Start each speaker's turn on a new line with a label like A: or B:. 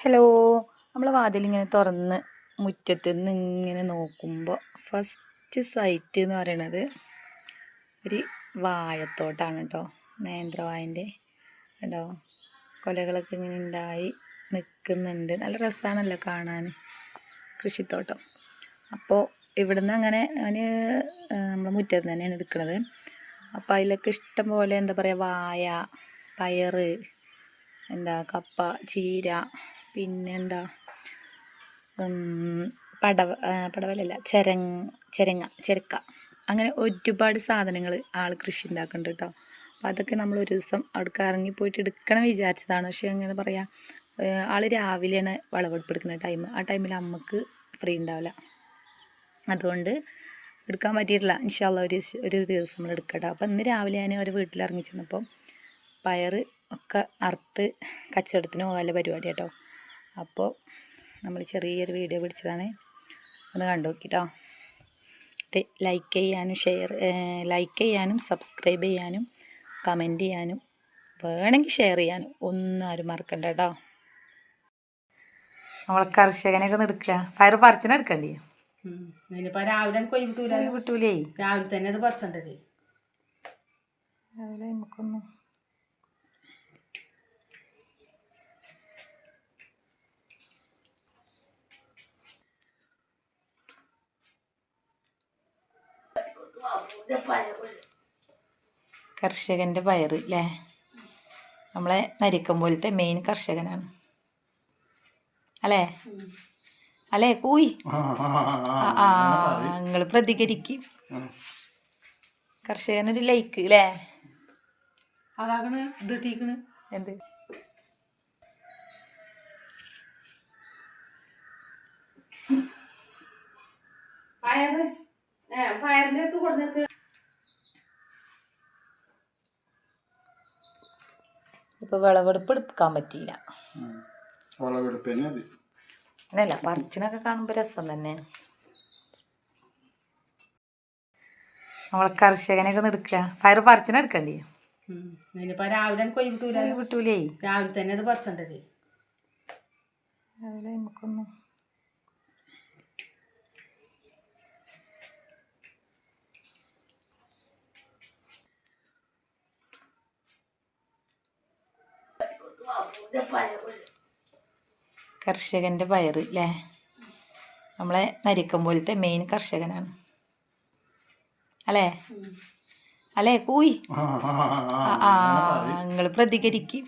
A: Hello. നമ്മൾ വാതിലിങ്ങനെ തുറന്ന് മുറ്റത്ത് നിന്ന് ഇങ്ങനെ നോക്കുമ്പോൾ ഫസ്റ്റ് സൈറ്റ് എന്ന് പറയണത് ഒരു വാഴത്തോട്ടാണ് കേട്ടോ നേന്ത്രവായന്റെ കേട്ടോ കൊലകളൊക്കെ ഇങ്ങനെ ഉണ്ടായി നിൽക്കുന്നുണ്ട് നല്ല രസമാണല്ലോ കാണാൻ കൃഷിത്തോട്ടം. അപ്പോൾ ഇവിടുന്ന് അങ്ങനെ അവന് നമ്മൾ മുറ്റത്ത് തന്നെയാണ് എടുക്കുന്നത് അപ്പോൾ അതിലൊക്കെ ഇഷ്ടം പോലെ എന്താ പറയുക വായ പയറ് എന്താ കപ്പ ചീര പിന്നെന്താ? പടവ പടവലല്ല ചെര ചെരങ്ങ ചെരക്ക. അങ്ങനെ ഒരുപാട് സാധനങ്ങൾ ആൾ കൃഷി ഉണ്ടാക്കുന്നുണ്ട് കേട്ടോ അപ്പം അതൊക്കെ നമ്മൾ ഒരു ദിവസം അവിടേക്ക് ഇറങ്ങി പോയിട്ട് എടുക്കണം വിചാരിച്ചതാണ്. പക്ഷേ അങ്ങനെ പറയാ ആൾ രാവിലെയാണ് വിളവെടുപ്പ് എടുക്കുന്ന ടൈം ആ ടൈമിൽ അമ്മയ്ക്ക് ഫ്രീ ഉണ്ടാവില്ല. അതുകൊണ്ട് എടുക്കാൻ പറ്റിയിട്ടില്ല. ഇൻഷാല്ല ഒരു ഒരു ദിവസം നമ്മൾ എടുക്കട്ടോ. അപ്പം ഇന്ന് രാവിലെ ഞാൻ അവരെ വീട്ടിൽ ഇറങ്ങി ചെന്നപ്പോൾ പയറ് ഒക്കെ അറുത്ത് കച്ചവടത്തിന് പോകാനുള്ള പരിപാടി കേട്ടോ അപ്പോൾ നമ്മൾ ചെറിയൊരു വീഡിയോ പിടിച്ചതാണ്. ഒന്ന് കണ്ടു നോക്കിട്ടോ. ലൈക്ക് ചെയ്യാനും ഷെയർ ലൈക്ക് ചെയ്യാനും സബ്സ്ക്രൈബ് ചെയ്യാനും കമന്റ് ചെയ്യാനും വേണമെങ്കിൽ ഷെയർ ചെയ്യാനും ഒന്നും ആരും മറക്കണ്ട കേട്ടോ. നമ്മളെ കർഷകനൊക്കെ എടുക്കുക. പയർ പറിച്ചിനെ എടുക്കണ്ടേ?
B: അതിനിപ്പോ രാവിലെ കൊയ്യ് കിട്ടൂല.
A: വിട്ടൂലേ
B: രാവിലെ തന്നെ അത് പറിച്ചണ്ടത്
A: രാവിലെ നമുക്കൊന്ന് കർഷകന്റെ പയറ് അല്ലേ നമ്മളെ നരിക്കം പോലത്തെ മെയിൻ കർഷകനാണ്. അല്ലേ? അല്ലേ കൂയി? ആ നിങ്ങൾ പ്രതികരിക്കും. കർഷകനൊരു ലൈക്ക് അല്ലേ എന്ത്?
B: പയർ ഏ പയറിന്റെ അടുത്ത് കൊടുന്നിട്ട്
A: ഇപ്പൊ വിളവെടുപ്പ് എടുക്കാൻ പറ്റിയില്ല. അല്ല പറിച്ചിനൊക്കെ കാണുമ്പോ രസം തന്നെ. നമ്മളെ കർഷകനൊക്കെ എടുക്കുക പയർ പറിച്ചിനെടുക്കണ്ടേ
B: അതിനിപ്പോ രാവിലെ കൊയ്യ് കിട്ടൂല.
A: വിട്ടൂലേ
B: രാവിലെ തന്നെ അത് പറിച്ചണ്ടത്
A: രാവിലെ നമുക്കൊന്ന് കർഷകന്റെ പയറ് അല്ലേ നമ്മളെ നരിക്കം പോലത്തെ മെയിൻ കർഷകനാണ് അല്ലേ അല്ലേ കൂയി ആ നിങ്ങൾ പ്രതികരിക്കും.